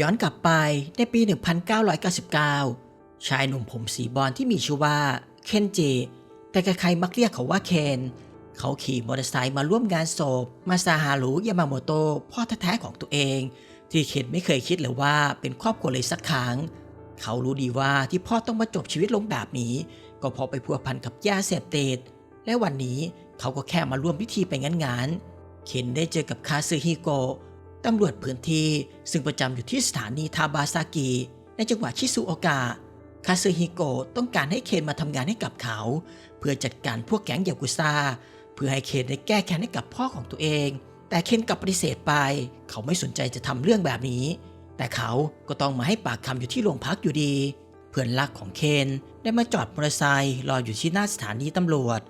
ย้อนกลับไปในปี 1999 ชายหนุ่มผมสีบอลที่มีชื่อว่าเคนเจ แต่ใครๆมักเรียกเขาว่าเคน เขาขี่มอเตอร์ไซค์มาร่วมงานศพ มาซาฮารุยามาโมโตะพ่อแท้ๆของตัวเอง ที่เคนไม่เคยคิดเลยว่าเป็นครอบครัวเลยสักครั้ง เขารู้ดีว่าที่พ่อต้องมาจบชีวิตลงแบบนี้ ก็เพราะไปพัวพันกับยาเสพติดและวันนี้เขาก็แค่มาร่วมพิธีไปงั้นๆเคนได้เจอกับคาซึฮิโกะ ตำรวจพื้นที่ซึ่งประจำอยู่ที่สถานีทาบาซากิ ในจังหวัดชิซุโอกะคาซึฮิโกะต้องการให้เคนมาทำงานให้กับเขา เพื่อจัดการพวกแก๊งยากุซ่า เพื่อให้เคนได้แก้แค้นให้กับพ่อของตัวเอง แต่เคนกลับปฏิเสธไป เขาไม่สนใจจะทำเรื่องแบบนี้ แต่เขาก็ต้องมาให้ปากคำอยู่ที่โรงพักอยู่ดี เพื่อนรักของเคนได้มาจอดมอเตอร์ไซค์รออยู่ที่หน้าสถานีตำรวจ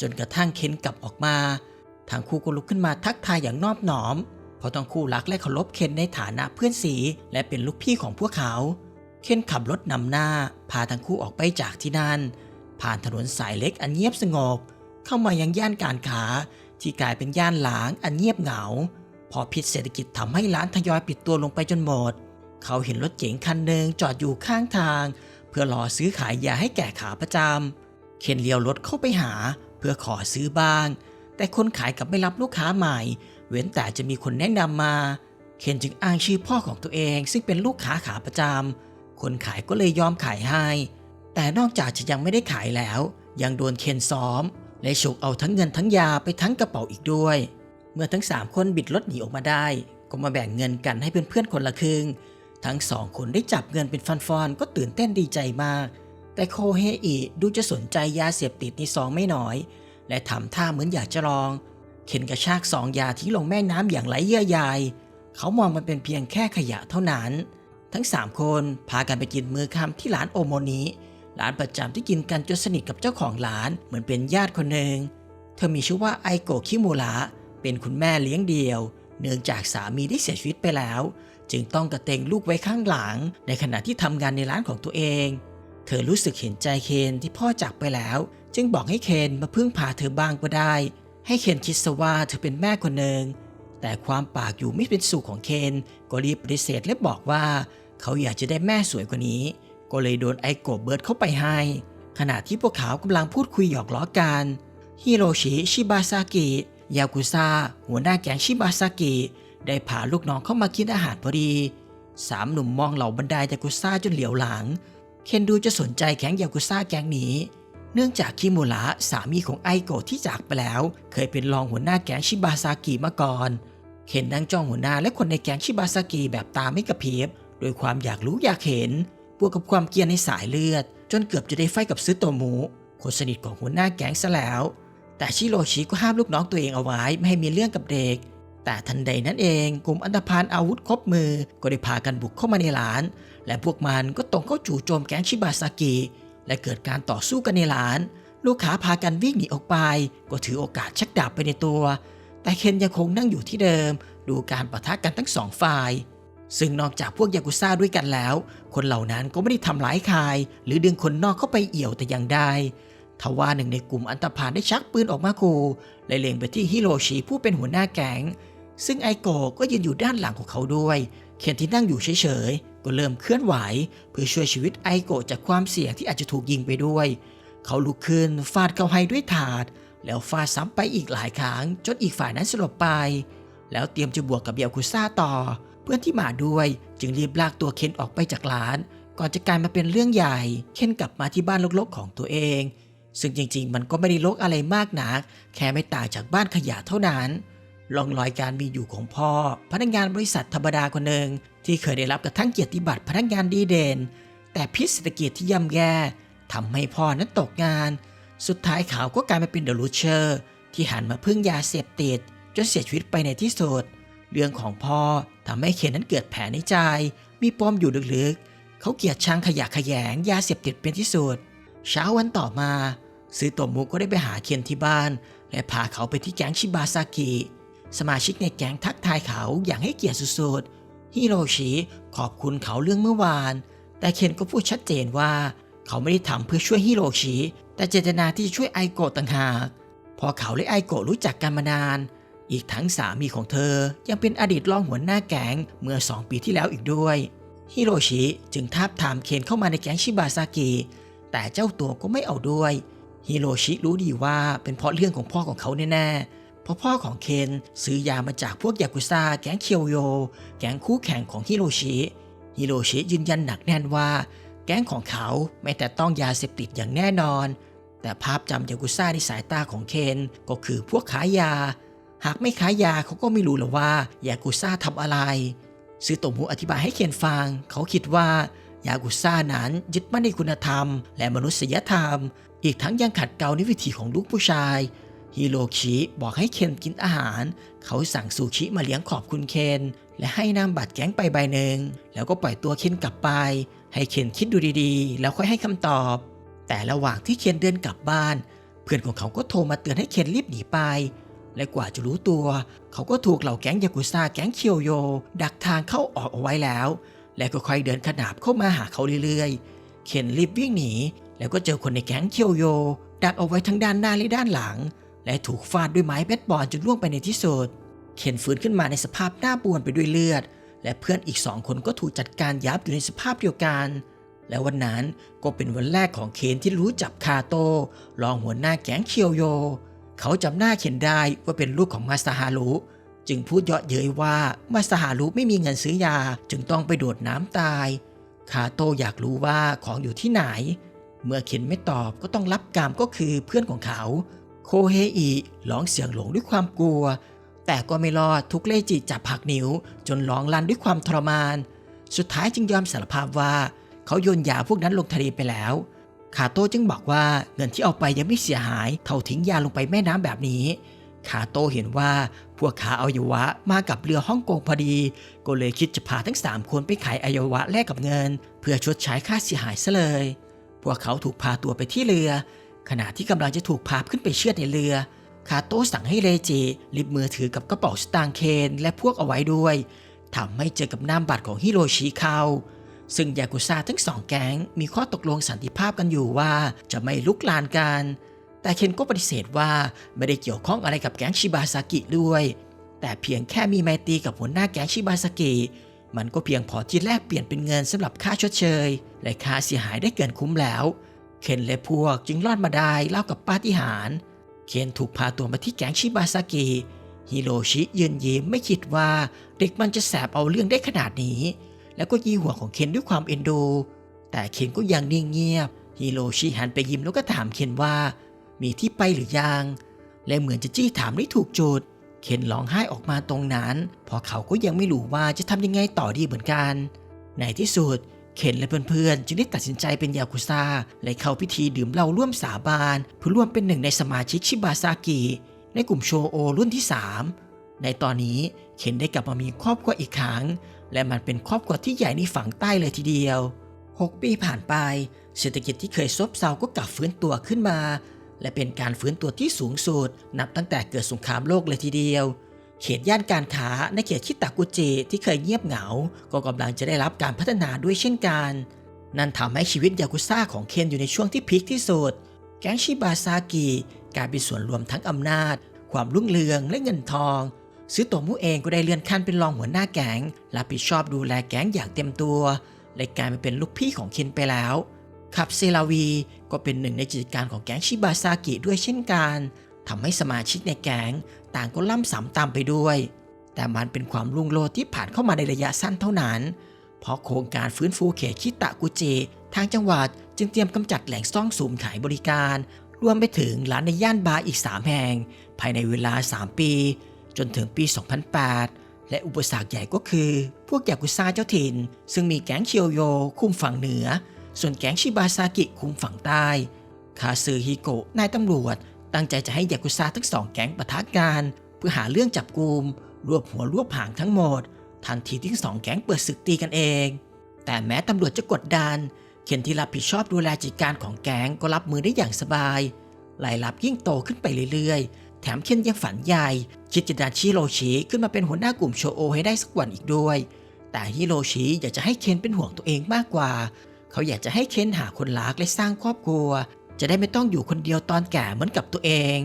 จนกระทั่งเคนกลับออกมาทางคู่ก็ลุกขึ้นมาทักทายอย่างนอบหนอม เพราะทั้งคู่รักและเคารพเคนในฐานะเพื่อนสีและเป็นลูกพี่ของพวกเขา เคนขับรถนำหน้า พาทั้งคู่ออกไปจากที่นั่น ผ่านถนนสายเล็กอันเงียบสงบ เข้ามายังย่านการค้า ที่กลายเป็นย่านหลางอันเงียบเหงา พอพิษเศรษฐกิจทำให้ร้านทยอยปิดตัวลงไปจนหมด เขาเห็นรถเก๋งคันหนึ่งจอดอยู่ข้างทาง เพื่อรอซื้อขายยาให้แก่ขาประจำเคนเลี้ยวรถเข้าไปหา เพื่อขอซื้อบ้าง แต่คนขายกลับไม่รับลูกค้าใหม่ เว้นแต่จะมีคนแนะนำมา เคนจึงอ้างชื่อพ่อของตัวเอง ซึ่งเป็นลูกค้าขาประจำคนขายก็เลยยอมขายให้ แต่นอกจากจะยังไม่ได้ขายแล้ว ยังโดนเคนซ้อม และฉกเอาทั้งเงินทั้งยาไปทั้งกระเป๋าอีกด้วย เมื่อทั้งสามคนบิดรถหนีออกมาได้ ก็มาแบ่งเงินกันให้เพื่อนๆคนละครึ่ง ทั้งสองคนได้จับเงินเป็นฟันๆก็ตื่นเต้นดีใจมาก แต่โคเฮอิดูจะสนใจยาเสพติดในซองไม่น้อย และทำท่าเหมือนอยากจะลอง เข็นกระชากซองยาทิ้งลงแม่น้ำอย่างไร้เยื่อใยเขามองมันเป็นเพียงแค่ขยะเท่านั้น ทั้งสามคนพากันไปกินมื้อค่ำที่ร้านโอโมนิร้านประจำที่กินกันจนสนิทกับเจ้าของร้านเหมือนเป็นญาติคนหนึ่งเธอมีชื่อว่าไอโกคิมูระเป็นคุณแม่เลี้ยงเดี่ยว เนื่องจากสามีได้เสียชีวิตไปแล้ว จึงต้องกระเตงลูกไว้ข้างหลัง ในขณะที่ทำงานในร้านของตัวเอง เธอรู้สึกเห็นใจเคนที่พ่อจากไปแล้ว จึงบอกให้เคนมาพึ่งพาเธอบ้างก็ได้ ให้เคนคิดซะว่าเธอเป็นแม่คนหนึ่งแต่ความปากอยู่ไม่เป็นสุขของเคนก็รีบปฏิเสธและบอกว่าเขาอยากจะได้แม่สวยกว่านี้ ก็เลยโดนไอโกเบิร์ดเข้าไปให้ ขณะที่พวกเขากำลังพูดคุยหยอกล้อกันฮิโรชิชิบาซากิยากุซ่าหัวหน้าแก๊งชิบาซากิได้พาลูกน้องเข้ามากินอาหารพอดีสามหนุ่มมองเหล่าบรรดายากุซ่าจนเหลียวหลัง เคนดูจะสนใจแก๊งยากุซ่าแก๊งนี้ เนื่องจากคิโมระสามีของไอโกะที่จากไปแล้ว เคยเป็นรองหัวหน้าแก๊งชิบาซากิมาก่อนเคนนั่งจ้องหัวหน้าและคนในแก๊งชิบาซากิแบบตาไม่กระพริบโดยความอยากรู้อยากเห็นบวกกับความเกรียนในสายเลือด จนเกือบจะได้ไฟกับซึโตมุคนสนิทของหัวหน้าแก๊งซะแล้ว แต่ชิโรชิก็ห้ามลูกน้องตัวเองเอาไว้ไม่ให้มีเรื่องกับเด็ก แต่ทันใดนั้นเองกลุ่มอันธพาลอาวุธครบมือก็ได้พากันบุกเข้ามาในร้าน และพวกมันก็ตรงเข้าจู่โจมแก๊งชิบาซากิ และเกิดการต่อสู้กันในร้าน ลูกค้าพากันวิ่งหนีออกไป ก็ถือโอกาสชักดาบไปในตัว แต่เคนยังคงนั่งอยู่ที่เดิม ดูการประทะกันทั้งสองฝ่าย ซึ่งนอกจากพวกยากุซ่าด้วยกันแล้ว คนเหล่านั้นก็ไม่ได้ทำร้ายใครหรือดึงคนนอกเข้าไปเอี่ยวแต่อย่างใดทว่าหนึ่งในกลุ่มอันตพาลได้ชักปืนออกมาขู่และเล็งไปที่ฮิโรชิผู้เป็นหัวหน้าแก๊งซึ่งไอโกก็ยืนอยู่ด้านหลังของเขาด้วย เคนที่นั่งอยู่เฉยๆ ก็เริ่มเคลื่อนไหว เพื่อช่วยชีวิตไอโกะจากความเสี่ยงที่อาจจะถูกยิงไปด้วย เขาลุกขึ้นฟาดเข้าให้ด้วยถาด แล้วฟาดซ้ำไปอีกหลายครั้งจนอีกฝ่ายนั้นสลบไป แล้วเตรียมจะบวกกับยากุซ่าต่อ เพื่อนที่มาด้วยจึงรีบลากตัวเคนออกไปจากร้าน ก่อนจะกลายมาเป็นเรื่องใหญ่ เคนกลับมาที่บ้านลกๆของตัวเอง ซึ่งจริงๆ มันก็ไม่ได้ลกอะไรมากนัก แค่ไม่ต่างจากบ้านขยะเท่านั้นร่องรอยการมีอยู่ของพ่อ พนักงานบริษัทธรรมดาคนหนึ่ง ที่เคยได้รับกระทั่งเกียรติบัตรพนักงานดีเด่น แต่พิษเศรษฐกิจที่ย่ำแย่ทำให้พ่อนั้นตกงาน สุดท้ายเขาก็กลายมาเป็นเดอะลูเชอร์ ที่หันมาพึ่งยาเสพติดจนเสียชีวิตไปในที่สุด เรื่องของพ่อทำให้เคนนั้นเกิดแผลในใจ มีปมอยู่ลึกๆ เขาเกลียดชังขยะแขยงยาเสพติดเป็นที่สุด เช้าวันต่อมา ซื้อตัวมุกก็ได้ไปหาเคนที่บ้าน และพาเขาไปที่แก๊งชิบาซากิ สมาชิกในแก๊งทักทายเขาอย่างให้เกียรติสุดๆ ฮิโรชิขอบคุณเขาเรื่องเมื่อวาน แต่เคนก็พูดชัดเจนว่า เขาไม่ได้ทำเพื่อช่วยฮิโรชิ แต่เจตนาที่จะช่วยไอโกะต่างหาก พอเขาและไอโกะรู้จักกันมานาน อีกทั้งสามีของเธอ ยังเป็นอดีตรองหัวหน้าแก๊งเมื่อ2ปีที่แล้วอีกด้วยฮิโรชิจึงทาบทามเคนเข้ามาในแก๊งชิบาซากิแต่เจ้าตัวก็ไม่เอาด้วยฮิโรชิรู้ดีว่าเป็นเพราะเรื่องของพ่อของเขาแน่ๆ เพราะพ่อของเคนซื้อยามาจากพวกยากุซ่าแก๊งเคียวโย แก๊งคู่แข่งของฮิโรชิ ฮิโรชิยืนยันหนักแน่นว่า แก๊งของเขาไม่แต่ต้องยาเสพติดอย่างแน่นอน แต่ภาพจำยากุซ่าในสายตาของเคนก็คือพวกขายยา หากไม่ขายยาเขาก็ไม่รู้หรอกว่ายากุซ่าทำอะไร ซื้อตมูอธิบายให้เคนฟัง เขาคิดว่ายากุซ่านั้นยึดมั่นในคุณธรรม และมนุษยธรรม อีกทั้งยังขัดเกลาในวิถีของลูกผู้ชาย ฮิโรชิบอกให้เคนกินอาหาร เขาสั่งซูชิมาเลี้ยงขอบคุณเคน และให้นามบัตรแก๊งไปใบหนึ่ง แล้วก็ปล่อยตัวเคนกลับไป ให้เคนคิดดูดีๆ แล้วค่อยให้คำตอบ แต่ระหว่างที่เคนเดินกลับบ้าน เพื่อนของเขาก็โทรมาเตือนให้เคนรีบหนีไป และกว่าจะรู้ตัว เขาก็ถูกเหล่าแก๊งยากุซ่าแก๊งเคียวโย ดักทางเข้าออกเอาไว้แล้ว และก็ค่อยเดินขนาบเข้ามาหาเขาเรื่อยๆ เคนรีบวิ่งหนี แล้วก็เจอคนในแก๊งเคียวโย ดักเอาไว้ทั้งด้านหน้าและด้านหลัง และถูกฟาดด้วยไม้เบสบอลจนล่วงไปในที่สุดเคนฟื้นขึ้นมาในสภาพหน้าบวมไปด้วยเลือด และเพื่อนอีกสองคนก็ถูกจัดการยับอยู่ในสภาพเดียวกัน และวันนั้นก็เป็นวันแรกของเคนที่รู้จักคาโตรองหัวหน้าแก๊งเคียวโย เขาจำหน้าเคนได้ว่าเป็นลูกของมาซาฮารุจึงพูดเยาะเย้ยว่ามาซาฮารุไม่มีเงินซื้อยาจึงต้องไปโดดน้ำตาย คาโตอยากรู้ว่าของอยู่ที่ไหน เมื่อเคนไม่ตอบก็ต้องรับกรรมก็คือเพื่อนของเขา โคเฮอิร้องเสียงหลงด้วยความกลัว แต่ก็ไม่รอดทุกเล่จิจับผักนิ้ว จนร้องลั่นด้วยความทรมาน สุดท้ายจึงยอมสารภาพว่าเขาโยนยาพวกนั้นลงทะเลไปแล้วคาโต้จึงบอกว่าเงินที่เอาไปยังไม่เสียหายเท่าทิ้งยาลงไปแม่น้ำแบบนี้คาโต้เห็นว่าพวกขาอวัยวะมากับเรือฮ่องกงพอดี ก็เลยคิดจะพาทั้งสามคนไปขายอวัยวะแลกกับเงิน เพื่อชดใช้ค่าเสียหายซะเลย พวกเขาถูกพาตัวไปที่เรือ ขณะที่กำลังจะถูกพาขึ้นไปเชือดในเรือ คาโต้สั่งให้เลจิลิบมือถือกับกระเป๋าสตางค์เคนและพวกเอาไว้ด้วยทำให้เจอกับนามบัตรของฮิโรชิเขาซึ่งยากุซ่าทั้งสองแก๊งมีข้อตกลงสันติภาพกันอยู่ว่าจะไม่ลุกลานกัน แต่เคนก็ปฏิเสธว่าไม่ได้เกี่ยวข้องอะไรกับแก๊งชิบาซากิด้วย แต่เพียงแค่มีไมตีกับหัวหน้าแก๊งชิบาซากิมันก็เพียงพอที่แลกเปลี่ยนเป็นเงินสำหรับค่าชดเชย และค่าเสียหายได้เกินคุ้มแล้ว เคนและพวกจึงรอดมาได้เล่ากับปาฏิหาริย์เคนถูกพาตัวมาที่แก๊งชิบาซากิฮิโรชิยืนยิ้มไม่คิดว่าเด็กมันจะแสบเอาเรื่องได้ขนาดนี้ แล้วก็ยีหัวของเคนด้วยความเอ็นดู แต่เคนก็ยังนิ่งเงียบฮิโรชิหันไปยิ้มแล้วก็ถามเคนว่า มีที่ไปหรือยัง และเหมือนจะจี้ถามได้ถูกจุด เคนร้องไห้ออกมาตรงนั้นเพราะเขาก็ยังไม่รู้ว่าจะทำยังไงต่อดีเหมือนกัน ในที่สุด เคนและเพื่อนๆจึงได้ตัดสินใจเป็นยากุซ่าและเข้าพิธีดื่มเหล้าร่วมสาบานเพื่อร่วมเป็นหนึ่งในสมาชิกชิบาซากิในกลุ่มโชโอรุ่นที่ 3 ในตอนนี้เคนได้กลับมามีครอบครัวอีกครั้ง และมันเป็นครอบครัวที่ใหญ่ในฝั่งใต้เลยทีเดียว 6 ปีผ่านไป เศรษฐกิจที่เคยซบเซาก็กลับฟื้นตัวขึ้นมา และเป็นการฟื้นตัวที่สูงสุดนับตั้งแต่เกิดสงครามโลกเลยทีเดียว เขตย่านการค้าในเขตคิตากุจิที่เคยเงียบเหงา ก็กำลังจะได้รับการพัฒนาด้วยเช่นกัน นั่นทำให้ชีวิตยากุซ่าของเคนอยู่ในช่วงที่พีคที่สุด แก๊งชิบาซากิกลายเป็นส่วนรวมทั้งอำนาจ ความรุ่งเรืองและเงินทอง ซื้อตัวมูเองก็ได้เลื่อนขั้นเป็นรองหัวหน้าแก๊งรับผิดชอบดูแลแก๊งอย่างเต็มตัวและกลายมาเป็นลูกพี่ของเคนไปแล้วขับเซลาวีก็เป็นหนึ่งในกิจการของแก๊งชิบาซากิด้วยเช่นกัน ทำให้สมาชิกในแก๊งต่างก็ล่ำสำตามไปด้วย แต่มันเป็นความรุ่งโรจน์ที่ผ่านเข้ามาในระยะสั้นเท่านั้น เพราะโครงการฟื้นฟูเขตคิตะกุจิทางจังหวัดจึงเตรียมกำจัดแหล่งซ่องสุมขายบริการ รวมไปถึงร้านในย่านบาร์อีก 3 แห่ง ภายในเวลา 3 ปี จนถึงปี 2008 และอุปสรรคใหญ่ก็คือ พวกยากุซ่าเจ้าถิ่น ซึ่งมีแก๊งเคียวโย คุมฝั่งเหนือ ส่วนแก๊งชิบาซากิคุมฝั่งใต้คาซึฮิโกะนายตำรวจ ตั้งใจจะให้ยากุซ่าทั้งสองแก๊งปะทะกันเพื่อหาเรื่องจับกลุ่มรวบหัวรวบหางทั้งหมด ทันทีที่ทั้งสองแก๊งเปิดศึกตีกันเอง แต่แม้ตำรวจจะกดดัน เคนที่รับผิดชอบดูแลกิจการของแก๊งก็รับมือได้อย่างสบายรายรับยิ่งโตขึ้นไปเรื่อยๆ แถมเคนยังฝันใหญ่คิดจะดันชิโรชิขึ้นมาเป็นหัวหน้ากลุ่มโชโอให้ได้สักวันอีกด้วย แต่ฮิโรชิอยากจะให้เคนเป็นห่วงตัวเองมากกว่า เขาอยากจะให้เคนหาคนรักและสร้างครอบครัว จะได้ไม่ต้องอยู่คนเดียวตอนแก่เหมือนกับตัวเอง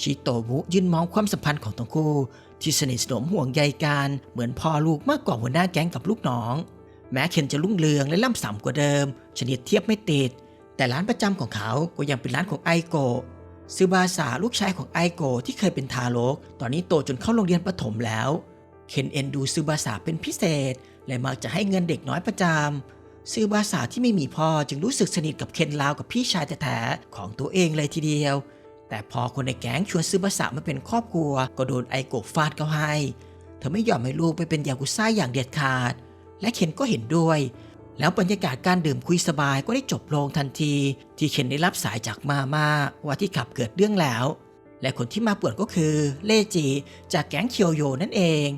ชิโตมุยืนมองความสัมพันธ์ของทั้งคู่ ที่สนิทสนมห่วงใยกันเหมือนพ่อลูกมากกว่าหัวหน้าแก๊งกับลูกน้อง แม้เคนจะรุ่งเรืองและล่ำสักว่าเดิม ชนิดเทียบไม่ติด แต่ร้านประจำของเขาก็ยังเป็นร้านของไอโกซึบาสาลูกชายของไอโกที่เคยเป็นทารก ตอนนี้โตจนเข้าโรงเรียนประถมแล้ว เคนเอ็นดูซึบาสาเป็นพิเศษ และมักจะให้เงินเด็กน้อยประจำ ซึบาสาที่ไม่มีพ่อจึงรู้สึกสนิทกับเคนราวกับพี่ชายแท้ๆของตัวเองเลยทีเดียว แต่พอคนในแก๊งชวนซึบาสะมาเป็นครอบครัว ก็โดนไอโกฟาดเขาให้ เธอไม่ยอมให้ลูกไปเป็นยากุซ่าอย่างเด็ดขาด และเคนก็เห็นด้วย แล้วบรรยากาศการดื่มคุยสบายก็ได้จบลงทันที ที่เคนได้รับสายจากมาม่าว่าที่ขับเกิดเรื่องแล้ว และคนที่มาป่วนก็คือเลจิจากแก๊งเคียวโยนั่นเอง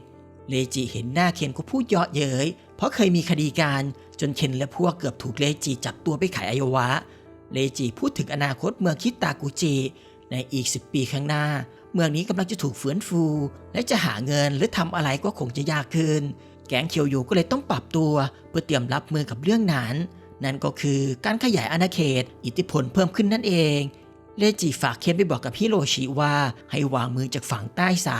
เลจิเห็นหน้าเคนก็พูดเยาะเย้ยเพราะเคยมีคดีการ จนเคนและพวกเกือบถูกเลจิจับตัวไปขายอวัยวะ เลจิพูดถึงอนาคตเมืองคิตากุจิในอีก 10 ปีข้างหน้า เมืองนี้กำลังจะถูกฟื้นฟู และจะหาเงินหรือทำอะไรก็คงจะยากขึ้น แก๊งเคียวโยก็เลยต้องปรับตัวเพื่อเตรียมรับมือกับเรื่องนั้น นั่นก็คือการขยายอาณาเขต อิทธิพลเพิ่มขึ้นนั่นเอง เลจิฝากเคนไปบอกกับฮิโรชิว่าให้วางมือจากฝั่งใต้ซะ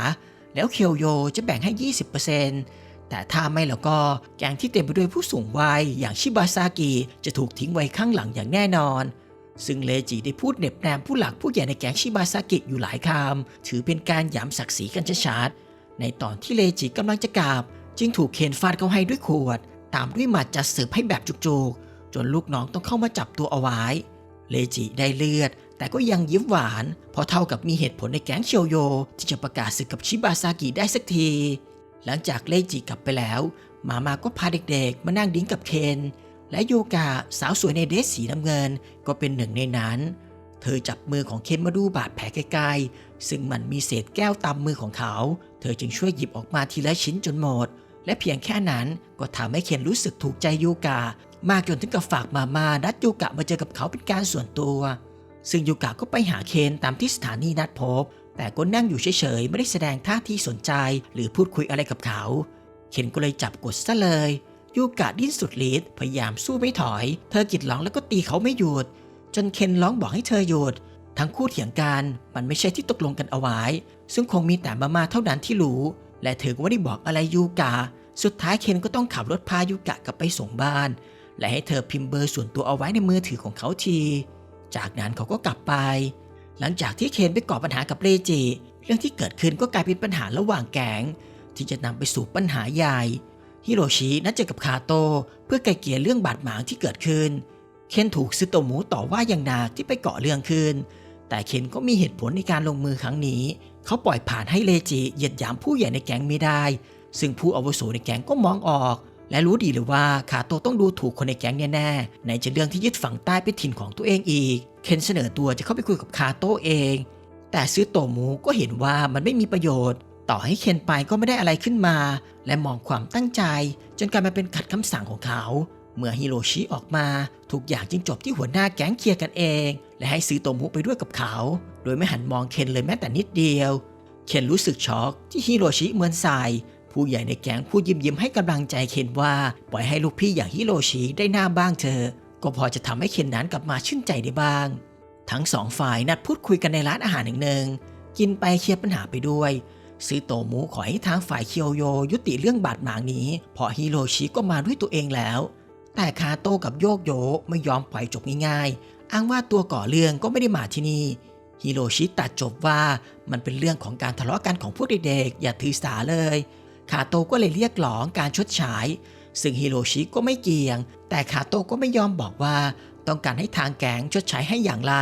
แล้วเคียวโยจะแบ่งให้ 20% แต่ถ้าไม่แล้วก็แก๊งที่เต็มไปด้วยผู้สูงวัยอย่างชิบาซากิจะถูกทิ้งไว้ข้างหลังอย่างแน่นอน ซึ่งเลจิได้พูดเหน็บแนมผู้หลักผู้ใหญ่ในแก๊งชิบาซากิอยู่หลายคำถือเป็นการหยามศักดิ์ศรีกันชัดๆในตอนที่เลจิกำลังจะกราบจึงถูกเคนฟาดเข้าให้ด้วยขวด ตามด้วยหมัดจัดเสิร์ฟให้แบบจุกๆ จนลูกน้องต้องเข้ามาจับตัวเอาไว้ เลจิได้เลือดแต่ก็ยังยิ้มหวาน เพราะเท่ากับมีเหตุผลในแก๊งเชียวโย ที่จะประกาศศึกกับชิบาซากิได้สักที หลังจากเลจิกลับไปแล้ว มามาก็พาเด็กๆ มานั่งดิ้งกับเคน และโยกาสาวสวยในเดรสสีน้ำเงินก็เป็นหนึ่งในนั้น เธอจับมือของเคนมาดูบาดแผลใกล้ๆซึ่งมันมีเศษแก้วตามมือของเขา เธอจึงช่วยหยิบออกมาทีละชิ้นจนหมด และเพียงแค่นั้นก็ทำให้เคนรู้สึกถูกใจโยกามากจนถึงกับฝากมามานัดโยกะมาเจอกับเขาเป็นการส่วนตัว ซึ่งโยกะก็ไปหาเคนตามที่สถานีนัดพบ แต่ก็นั่งอยู่เฉยๆ ไม่ได้แสดงท่าทีสนใจ หรือพูดคุยอะไรกับเขา เคนก็เลยจับกดซะเลยโยกะดิ้นสุดฤทธิ์พยายามสู้ไม่ถอย เธอกิดร้องแล้วก็ตีเขาไม่หยุด จนเคนร้องบอกให้เธอหยุด ทั้งคู่เถียงกัน มันไม่ใช่ที่ตกลงกันเอาไว้ ซึ่งคงมีแต่มามาเท่านั้นที่รู้ และเธอก็ไม่ได้บอกอะไรยูกะ สุดท้ายเคนก็ต้องขับรถพายูกะกลับไปส่งบ้าน และให้เธอพิมพ์เบอร์ส่วนตัวเอาไว้ในมือถือของเขาที จากนั้นเขาก็กลับไป หลังจากที่เคนไปก่อปัญหากับเรจิ เรื่องที่เกิดขึ้นก็กลายเป็นปัญหาระหว่างแก๊งที่จะนำไปสู่ปัญหาใหญ่ฮิโรชินัดเจอกับคาโตเพื่อไกลเกลี่ยเรื่องบาดหมางที่เกิดขึ้น เคนถูกซึโตมุต่อว่าอย่างหนักที่ไปเกาะเรื่องขึ้น แต่เคนก็มีเหตุผลในการลงมือครั้งนี้ เขาปล่อยผ่านให้เลจิเหยียดหยามผู้ใหญ่ในแก๊งไม่ได้ ซึ่งผู้อาวุโสในแก๊งก็มองออก และรู้ดีเลยว่าคาโตต้องดูถูกคนในแก๊งแน่ๆในจะเรื่องที่ยึดฝั่งใต้เป็นถิ่นของตัวเองอีก เคนเสนอตัวจะเข้าไปคุยกับคาโตเอง แต่ซึโตมุก็เห็นว่ามันไม่มีประโยชน์ ต่อให้เคนไปก็ไม่ได้อะไรขึ้นมา และมองความตั้งใจ จนกลายมาเป็นขัดคำสั่งของเขา เมื่อฮิโรชิออกมาทุกอย่างจึงจบที่หัวหน้าแก๊งเคลียร์กันเอง และให้ซื้อโตมุไปด้วยกับเขา โดยไม่หันมองเคนเลยแม้แต่นิดเดียว เคนรู้สึกช็อกที่ฮิโรชิเหมือนใส่ ผู้ใหญ่ในแก๊งพูดยิ้มยิ้มให้กำลังใจเคนว่าปล่อยให้ลูกพี่อย่างฮิโรชิได้หน้าบ้างเธอะก็พอจะทำให้เคนนั้นกลับมาชื่นใจได้บ้าง ทั้งสองฝ่ายนัดพูดคุยกันในร้านอาหารหนึ่งหนึ่งกินไปเคลียร์ปัญหาไปด้วยซื้อโตมุขอให้ทางฝ่ายเคียวโย ยุติเรื่องบาดหมางนี้เพราะฮิโรชิก็มาด้วยตัวเองแล้ว แต่คาโตกับโยกโยไม่ยอมปล่อยจบง่ายๆ อ้างว่าตัวก่อเรื่องก็ไม่ได้มาที่นี่ฮิโรชิตัดจบว่ามันเป็นเรื่องของการทะเลาะกันของพวกเด็กๆอย่าถือสาเลย คาโต้ก็เลยเรียกร้องการชดใช้ซึ่งฮิโรชิก็ไม่เกี่ยง แต่คาโต้ก็ไม่ยอมบอกว่า ต้องการให้ทางแก๊งชดใช้ให้อย่างไร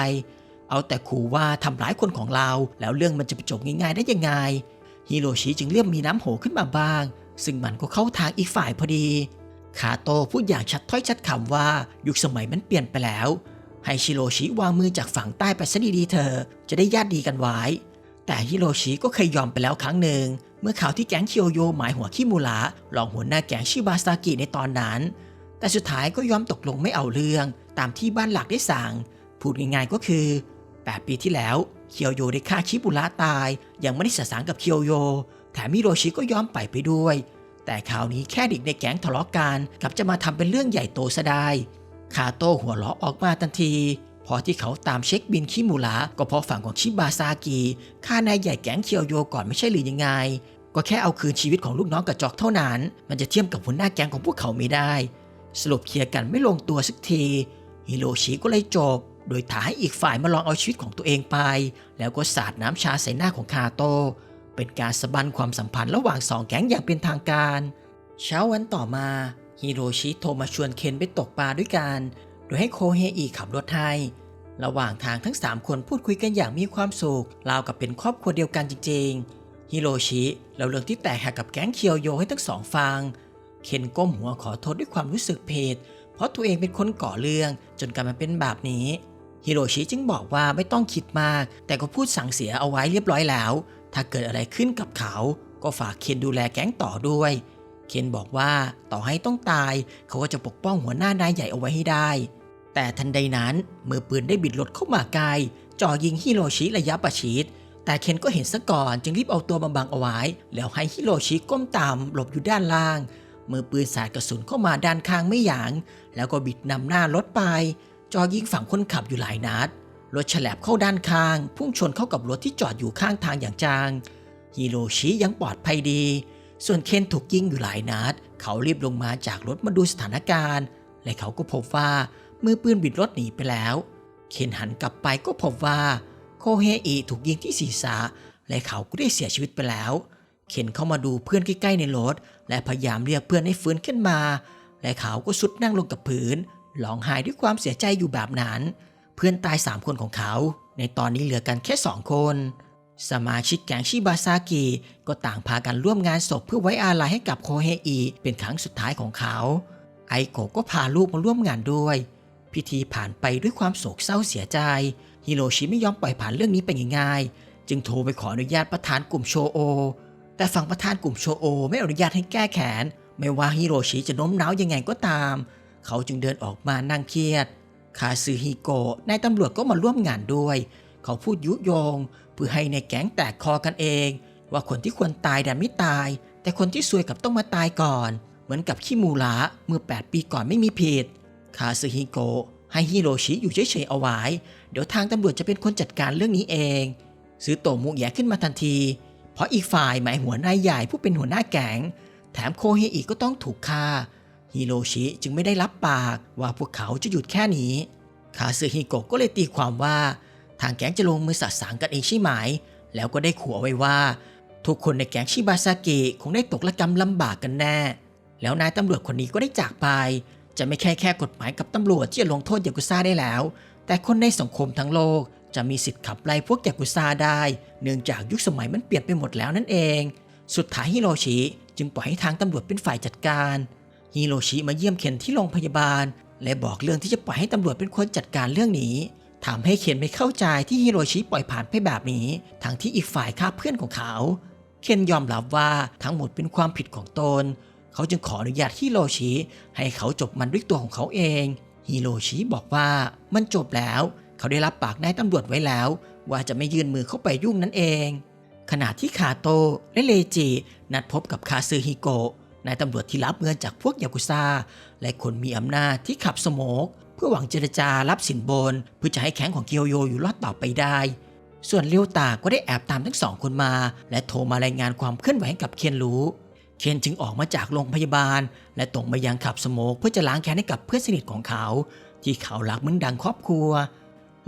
เอาแต่ขู่ว่าทำร้ายคนของเรา แล้วเรื่องมันจะไปจบง่ายๆได้ยังไงฮิโรชิจึงเริ่มมีน้ำโหขึ้นมาบ้าง ซึ่งมันก็เข้าทางอีกฝ่ายพอดีคาโต้พูดอย่างชัดถ้อยชัดคำว่ายุคสมัยมันเปลี่ยนไปแล้ว ให้ชิโรชิวางมือจากฝั่งใต้ไปซะดีๆเธอ จะได้ญาติดีกันไว้ แต่ฮิโรชิก็เคยยอมไปแล้วครั้งหนึ่ง เมื่อข่าวที่แก๊งเคียวโยหมายหัวคิมูระรองหัวหน้าแก๊งชิบาซากิในตอนนั้น แต่สุดท้ายก็ยอมตกลงไม่เอาเรื่องตามที่บ้านหลักได้สั่ง พูดง่ายๆก็คือ 8 ปีที่แล้วเคียวโยได้ฆ่าชิบุระตาย ยังไม่ได้สะสางกับเคียวโย แถมมิโรชิก็ยอมไปไปด้วย แต่คราวนี้แค่เด็กในแก๊งทะเลาะกันกลับจะมาทำเป็นเรื่องใหญ่โตซะได้คาโต้หัวเราะออกมาทันที พอที่เขาตามเช็คบินคิมูระก็เพราะฝั่งของชิบาซากิฆ่านายใหญ่แก๊งเคียวโยก่อนไม่ใช่หรือยังไง ก็แค่เอาคืนชีวิตของลูกน้องกระจอกเท่านั้น มันจะเทียมกับหัวหน้าแก๊งของพวกเขาไม่ได้ สรุปเคลียร์กันไม่ลงตัวสักที ฮิโรชิก็เลยจบ โดยท้าให้อีกฝ่ายมาลองเอาชีวิตของตัวเองไป แล้วก็สาดน้ำชาใส่หน้าของคาโต เป็นการสะบันความสัมพันธ์ระหว่างสองแก๊งอย่างเป็นทางการ เช้าวันต่อมาฮิโรชิโทรมาชวนเคนไปตกปลาด้วยกัน โดยให้โคเฮอิขับรถให้ ระหว่างทางทั้ง 3 คนพูดคุยกันอย่างมีความสุขราวกับเป็นครอบครัวเดียวกันจริงๆ ฮิโรชิเล่าเรื่องที่แตกหักกับแก๊งเคียวโยให้ทั้งสองฟัง เคนก้มหัวขอโทษด้วยความรู้สึกผิดเพราะตัวเองเป็นคนก่อเรื่องจนกลายมาเป็นแบบนี้ ฮิโรชิจึงบอกว่าไม่ต้องคิดมาก แต่ก็พูดสั่งเสียเอาไว้เรียบร้อยแล้ว ถ้าเกิดอะไรขึ้นกับเขา ก็ฝากเคนดูแลแก๊งต่อด้วย เคนบอกว่าต่อให้ต้องตาย เขาก็จะปกป้องหัวหน้านายใหญ่เอาไว้ให้ได้ แต่ทันใดนั้นมือปืนได้บิดรถเข้ามาไกลจ่อยิงฮิโรชิระยะประชิดแต่เคนก็เห็นซะก่อนจึงรีบเอาตัวมาบังเอาไว้ แล้วให้ฮิโรชิก้มต่ำหลบอยู่ด้านล่าง มือปืนสาดกระสุนเข้ามาด้านข้างไม่หยาง แล้วก็บิดนำหน้ารถไปจ่อยิงฝั่งคนขับอยู่หลายนัดรถฉลับเข้าด้านข้าง พุ่งชนเข้ากับรถที่จอดอยู่ข้างทางอย่างจังฮิโรชิยังปลอดภัยดี ส่วนเคนถูกยิงอยู่หลายนัด เขารีบลงมาจากรถมาดูสถานการณ์ และเขาก็พบว่า มือปืนบิดรถหนีไปแล้ว เคนหันกลับไปก็พบว่าโคเฮอิถูกยิงที่ศีรษะและเขาก็ได้เสียชีวิตไปแล้ว เคนเข้ามาดูเพื่อนใกล้ๆในรถและพยายามเรียกเพื่อนให้ฟื้นขึ้นมา และเขาก็สุดนั่งลงกับพื้นร้องไห้ด้วยความเสียใจอยู่แบบนั้น เพื่อนตายสามคนของเขา ในตอนนี้เหลือกันแค่สองคน สมาชิกแก๊งชิบาซากิก็ต่างพากันร่วมงานศพเพื่อไว้อาลัยให้กับโคเฮอิเป็นครั้งสุดท้ายของเขา ไอโกะก็พาลูกมาร่วมงานด้วย พิธีผ่านไปด้วยความโศกเศร้าเสียใจ ฮิโรชิไม่ยอมปล่อยผ่านเรื่องนี้ไปง่ายๆ จึงโทรไปขออนุญาตประธานกลุ่มโชโอ แต่ฝั่งประธานกลุ่มโชโอไม่อนุญาตให้แก้แค้นไม่ว่าฮิโรชิจะโน้มน้าวยังไงก็ตาม เขาจึงเดินออกมานั่งเครียด คาซึฮิโกะนายตำรวจก็มาร่วมงานด้วย เขาพูดยุยง เพื่อให้ในแก๊งแตกคอกันเอง ว่าคนที่ควรตายดันไม่ตาย แต่คนที่ซวยกับต้องมาตายก่อน เหมือนกับขี้มูระเมื่อ 8 ปีก่อนไม่มีผิด คาซึฮิโกะให้ฮิโรชิอยู่เฉยๆเอาไว้ เดี๋ยวทางตำรวจจะเป็นคนจัดการเรื่องนี้เอง ซื้อโตมุแยขึ้นมาทันที เพราะอีกฝ่ายหมายหัวนายใหญ่ผู้เป็นหัวหน้าแก๊งแถมโคเฮอิก็ต้องถูกฆ่าฮิโรชิจึงไม่ได้รับปากว่าพวกเขาจะหยุดแค่นี้ คาซึฮิโกะก็เลยตีความว่า ทางแก๊งจะลงมือสัตสางกันเองใช่ไหม แล้วก็ได้ขู่เอาไว้ว่า ทุกคนในแก๊งชิบาซากิคงได้ตกละกรรมลำบากกันแน่ แล้วนายตำรวจคนนี้ก็ได้จากไป จะไม่แค่แค่กฎหมายกับตำรวจที่จะลงโทษยากุซ่าได้แล้ว แต่คนในสังคมทั้งโลกจะมีสิทธิ์ขับไล่พวกยากุซ่าได้ เนื่องจากยุคสมัยมันเปลี่ยนไปหมดแล้วนั่นเอง สุดท้ายฮิโรชิจึงปล่อยให้ทางตำรวจเป็นฝ่ายจัดการฮิโรชิมาเยี่ยมเคนที่โรงพยาบาล และบอกเรื่องที่จะปล่อยให้ตำรวจเป็นคนจัดการเรื่องนี้ทำให้เคนไม่เข้าใจที่ฮิโรชิปล่อยผ่านไปแบบนี้ทั้งที่อีกฝ่ายฆ่าเพื่อนของเขา เคนยอมรับว่าทั้งหมดเป็นความผิดของตน เขาจึงขออนุญาตฮิโรชิให้เขาจบมันด้วยตัวของเขาเองฮิโรชิบอกว่ามันจบแล้ว เขาได้รับปากนายตำรวจไว้แล้ว ว่าจะไม่ยื่นมือเข้าไปยุ่งนั่นเอง ขณะที่คาโตและเลจินัดพบกับคาซึฮิโกะนายตำรวจที่รับเงินจากพวกยากุซ่า และคนมีอำนาจที่ขับสโมกเพื่อหวังเจรจารับสินบน เพื่อจะให้แข้งของเกียวโยอยู่รอดต่อไปได้ ส่วนเลียวตาก็ได้แอบตามทั้งสองคนมา และโทรมารายงานความเคลื่อนไหวให้กับเคียนรู้ เคนจึงออกมาจากโรงพยาบาล และตรงมายังขับสโมกเพื่อจะล้างแค้นให้กับเพื่อนสนิทของเขา ที่เขารักเหมือนดังครอบครัว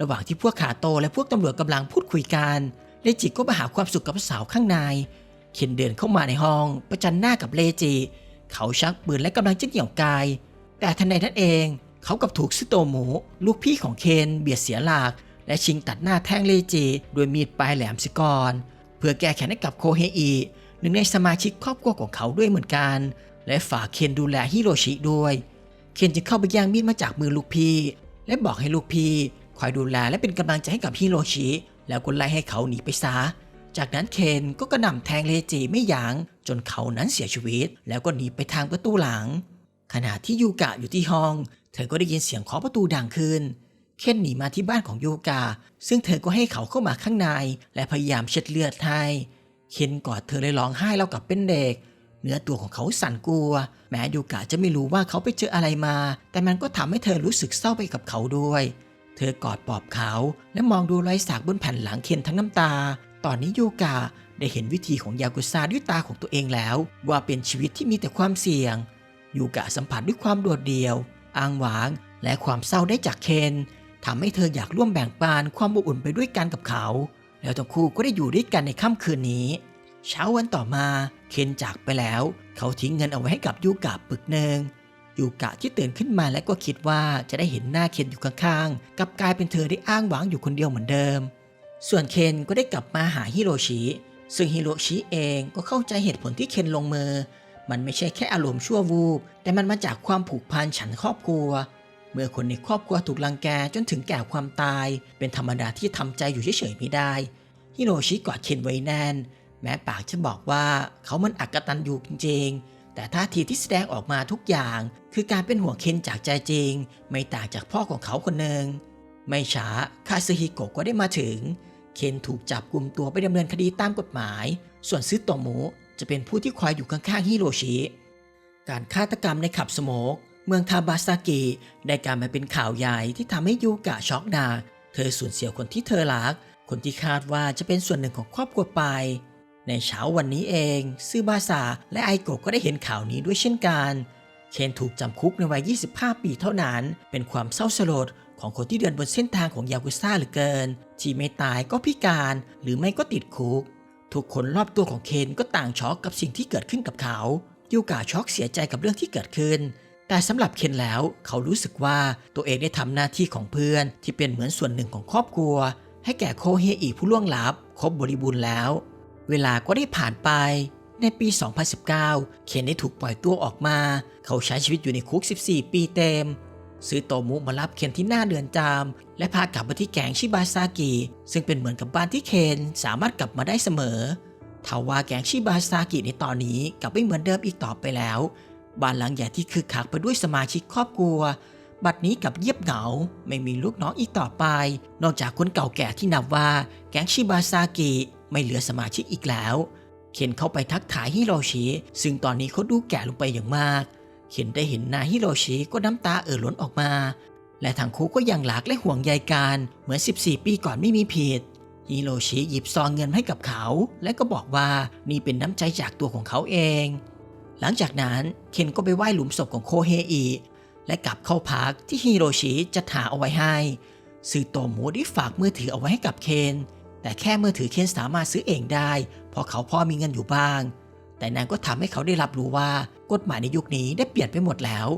ระหว่างที่พวกขาโตและพวกตำรวจกำลังพูดคุยกันเลจิก็มาหาความสุขกับสาวข้างใน เคนเดินเข้ามาในห้อง ประจันหน้ากับเลจิ เขาชักปืนและกำลังจะเหนี่ยวกาย แต่ทันใดนั้นเอง เขากับถูกซึโตโมะลูกพี่ของเคนเบียดเสียหลักและชิงตัดหน้าแท่งเลจิด้วยมีดปลายแหลมสิกรเพื่อแก้แค้นให้กับโคเฮอิ หนึ่งในสมาชิกครอบครัวของเขาด้วยเหมือนกัน และฝากเคนดูแลฮิโรชิด้วย เคนจึงเข้าไปแย่งมีดมาจากมือลูกพี่ และบอกให้ลูกพี่คอยดูแลและเป็นกำลังใจให้กับฮิโรชิ แล้วก็ไล่ให้เขาหนีไปซะจากนั้นเคนก็กระหน่ำแทงเลจิไม่ยัง้งจนเขานั้นเสียชีวิต แล้วก็หนีไปทางประตูหลัง ขณะที่ยูกะอยู่ที่ห้อง เธอก็ได้ยินเสียงเคาะประตูดังขึ้น เคนหนีมาที่บ้านของยูกะซึ่งเธอก็ให้เขาเข้ามาข้างใน และพยายามเช็ดเลือดให้ เคนกอดเธอเลยร้องไห้แล้วกับเป็นเด็ก เนื้อตัวของเขาสั่นกลัว แม้ยูกะจะไม่รู้ว่าเขาไปเจออะไรมา แต่มันก็ทำให้เธอรู้สึกเศร้าไปกับเขาด้วย เธอกอดปลอบเขาและมองดูรอยสักบนแผ่นหลังเคนทั้งน้ำตา ตอนนี้ยูกะได้เห็นวิธีของยากุซ่าด้วยตาของตัวเองแล้ว ว่าเป็นชีวิตที่มีแต่ความเสี่ยงยูกะสัมผัสด้วยความโดดเดี่ยวอ้างว้าง และความเศร้าได้จากเคนทำให้เธออยากร่วมแบ่งปันความอบอุ่นไปด้วยกันกับเขา แล้วทั้งคู่ก็ได้อยู่ด้วยกันในค่ำคืนนี้ เช้าวันต่อมาเคนจากไปแล้ว เขาทิ้งเงินเอาไว้ให้กับยูกะปึกหนึ่งยูกะที่ตื่นขึ้นมาและก็คิดว่าจะได้เห็นหน้าเคนอยู่ข้างๆกับกลายเป็นเธอได้อ้างว้างอยู่คนเดียวเหมือนเดิม ส่วนเคนก็ได้กลับมาหาฮิโรชิซึ่งฮิโรชิเองก็เข้าใจเหตุผลที่เคนลงมือ มันไม่ใช่แค่อารมณ์ชั่ววูบแต่มันมาจากความผูกพันฉันครอบครัว เมื่อคนในครอบครัวถูกลังแกจนถึงแก่ความตาย เป็นธรรมดาที่ทำใจอยู่เฉยๆไม่ได้ฮิโรชิกอดเคนไว้แน่น แม้ปากจะบอกว่าเขามันอักตันอยู่จริงๆ แต่ท่าทีที่แสดงออกมาทุกอย่าง คือการเป็นห่วงเคนจากใจจริง ไม่ต่างจากพ่อของเขาคนหนึ่งไม่ช้าคาซึฮิโกะก็ได้มาถึง เคนถูกจับกลุ่มตัวไปดำเนินคดีตามกฎหมาย ส่วนซึโตโมะจะเป็นผู้ที่คอยอยู่ข้างๆฮิโรชิ การฆาตกรรมในขับสโมก เมืองทาบาซากิได้กลารมาเป็นข่าวใหญ่ที่ทำให้ยูกะช็อกหนักเธอสูญเสียคนที่เธอรัก คนที่คาดว่าจะเป็นส่วนหนึ่งของครอบครัวไป ในเช้าวันนี้เองซึบาซาและไอโกะก็ได้เห็นข่าวนี้ด้วยเช่นกันเคนถูกจำคุกในวัย 25 ปีเท่านั้น เป็นความเศร้าสลดของคนที่เดินบนเส้นทางของยากุซ่าเหลือเกิน ที่ไม่ตายก็พิการ หรือไม่ก็ติดคุก ทุกคนรอบตัวของเคนก็ต่างช็อกกับสิ่งที่เกิดขึ้นกับเขา ยูกะช็อกเสียใจกับเรื่องที่เกิดขึ้น แต่สำหรับเคนแล้วเขารู้สึกว่าตัวเองได้ทำหน้าที่ของเพื่อน ที่เป็นเหมือนส่วนหนึ่งของครอบครัว ให้แก่โคเฮอีผู้ล่วงลับ ครบบริบูรณ์แล้ว เวลาก็ได้ผ่านไป ในปี 2019 เคนได้ถูกปล่อยตัวออกมา เขาใช้ชีวิตอยู่ในคุก 14 ปีเต็ม ซื้อโตมุมารับเคนที่หน้าเรือนจำและพากลับมาที่แกงชิบาซากิซึ่งเป็นเหมือนกับบ้านที่เคนสามารถกลับมาได้เสมอทว่าแกงชิบาซากิในตอนนี้กลับไม่เหมือนเดิมอีกต่อไปแล้ว บ้านหลังใหญ่ที่คึกคักไปด้วยสมาชิกครอบครัว บัดนี้กับเยียบเหงา ไม่มีลูกน้องอีกต่อไป นอกจากคนเก่าแก่ที่นับว่า แก๊งชิบาซากิไม่เหลือสมาชิกอีกแล้วเคนเข้าไปทักทายฮิโรชิ ซึ่งตอนนี้เขาดูแก่ลงไปอย่างมากเคนได้เห็นหน้าฮิโรชิก็น้ำตาเอ่อล้นออกมา และทั้งคู่ก็ยังรักและห่วงใยกันเหมือน 14 ปีก่อนไม่มีผิดฮิโรชิหยิบซองเงินให้กับเขา และก็บอกว่านี่เป็นน้ำใจจากตัวของเขาเอง หลังจากนั้นเคนก็ไปไหว้หลุมศพของโคเฮอิและกลับเข้าพักที่ฮิโรชิจะหาเอาไว้ให้ซื้อโตโมได้ฝากมือถือเอาไว้ให้กับเคน แต่แค่มือถือเคนสามารถซื้อเองได้ เพราะเขาพอมีเงินอยู่บ้าง แต่นั้นก็ทำให้เขาได้รับรู้ว่ากฎหมายในยุคนี้ได้เปลี่ยนไปหมดแล้ว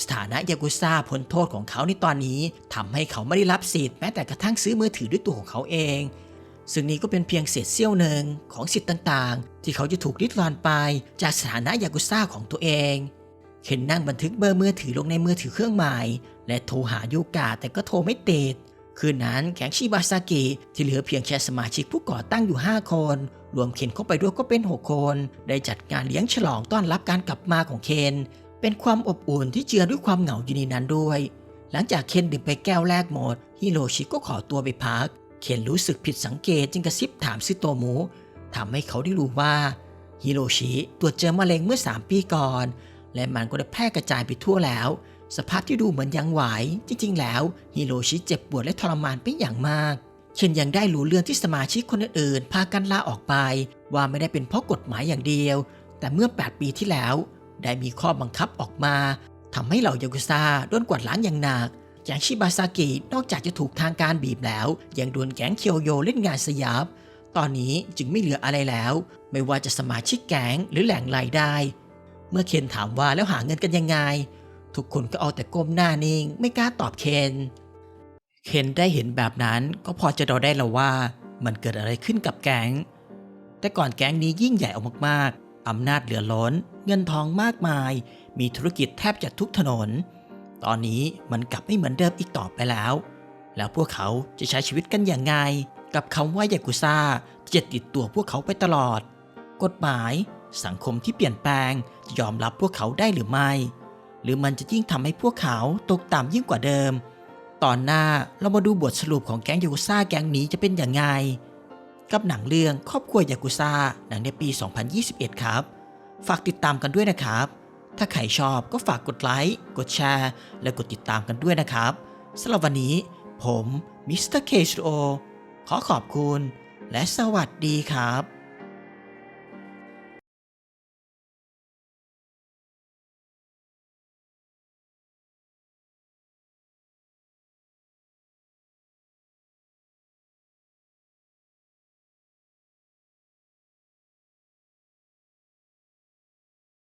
สถานะยากุซ่าพ้นโทษของเขาในตอนนี้ทำให้เขาไม่ได้รับสิทธิ์แม้แต่กระทั่งซื้อมือถือด้วยตัวของเขาเอง ซึ่งนี้ก็เป็นเพียงเศษเสี้ยวหนึ่งของสิทธิ์ต่างๆ ที่เขาจะถูกริดรอนไปจากสถานะยากุซ่าของตัวเองเคนนั่งบันทึกเบอร์มือถือลงในมือถือเครื่องหม่และโทรหายูกาแต่ก็โทรไม่ติดคืนนั้นแก๊งชิบาซากิที่เหลือเพียงแค่สมาชิกผู้ก่อตั้งอยู่ 5 คน รวมเคนเข้าไปด้วยก็เป็น 6 คน ได้จัดงานเลี้ยงฉลองต้อนรับการกลับมาของเคน เป็นความอบอุ่นที่เจือด้วยความเหงาอยู่ในนั้นด้วย หลังจากเคนดื่มไปแก้วแรกหมดฮิโรชิก็ขอตัวไปพัก เคนรู้สึกผิดสังเกตจึงกระซิบถามซิโตมุทำให้เขาได้รู้ว่าฮิโรชิตรวจเจอมะเร็งเมื่อ 3 ปีก่อน และมันก็ได้แพร่กระจายไปทั่วแล้ว สภาพที่ดูเหมือนยังไหว จริง ๆ แล้วฮิโรชิเจ็บปวดและทรมานไปอย่างมากเคนยังได้รู้เรื่องที่สมาชิกคนอื่นๆพากันลาออกไป ว่าไม่ได้เป็นเพราะกฎหมายอย่างเดียว แต่เมื่อ 8 ปีที่แล้ว ได้มีข้อบังคับออกมาทำให้เหล่ายากุซ่าโดนกวาดล้างอย่างหนัก แก๊งชิบาซากินอกจากจะถูกทางการบีบแล้ว ยังโดนแก๊งเคียวโยเล่นงานสยับตอนนี้จึงไม่เหลืออะไรแล้ว ไม่ว่าจะสมาชิกแก๊งหรือแหล่งรายได้ เมื่อเคนถามว่าแล้วหาเงินกันยังไง ทุกคนก็เอาแต่ก้มหน้านิ่ง ไม่กล้าตอบเคนเคนได้เห็นแบบนั้นก็พอจะเดาได้แล้วว่า มันเกิดอะไรขึ้นกับแก๊ง แต่ก่อนแก๊งนี้ยิ่งใหญ่ออกมากๆอำนาจเหลือล้น เงินทองมากมาย มีธุรกิจแทบจะทุกถนน ตอนนี้มันกลับไม่เหมือนเดิมอีกต่อไปแล้ว แล้วพวกเขาจะใช้ชีวิตกันอย่างไง กับคำว่ายากุซ่าที่จะติดตัวพวกเขาไปตลอด กฎหมาย สังคมที่เปลี่ยนแปลงจะยอมรับพวกเขาได้หรือไม่ หรือมันจะยิ่งทำให้พวกเขาตกต่ำยิ่งกว่าเดิม ตอนหน้าเรามาดูบทสรุปของแก๊งยากุซ่าแก๊งนี้จะเป็นอย่างไงกับหนังเรื่องครอบครัวยากุซ่าหนังในปี 2021 ครับ ฝากติดตามกันด้วยนะครับ ถ้าใครชอบก็ฝากกดไลค์ กดแชร์ และกดติดตามกันด้วยนะครับสำหรับวันนี้ ผมมิสเตอร์เคชโอขอขอบคุณ และสวัสดีครับ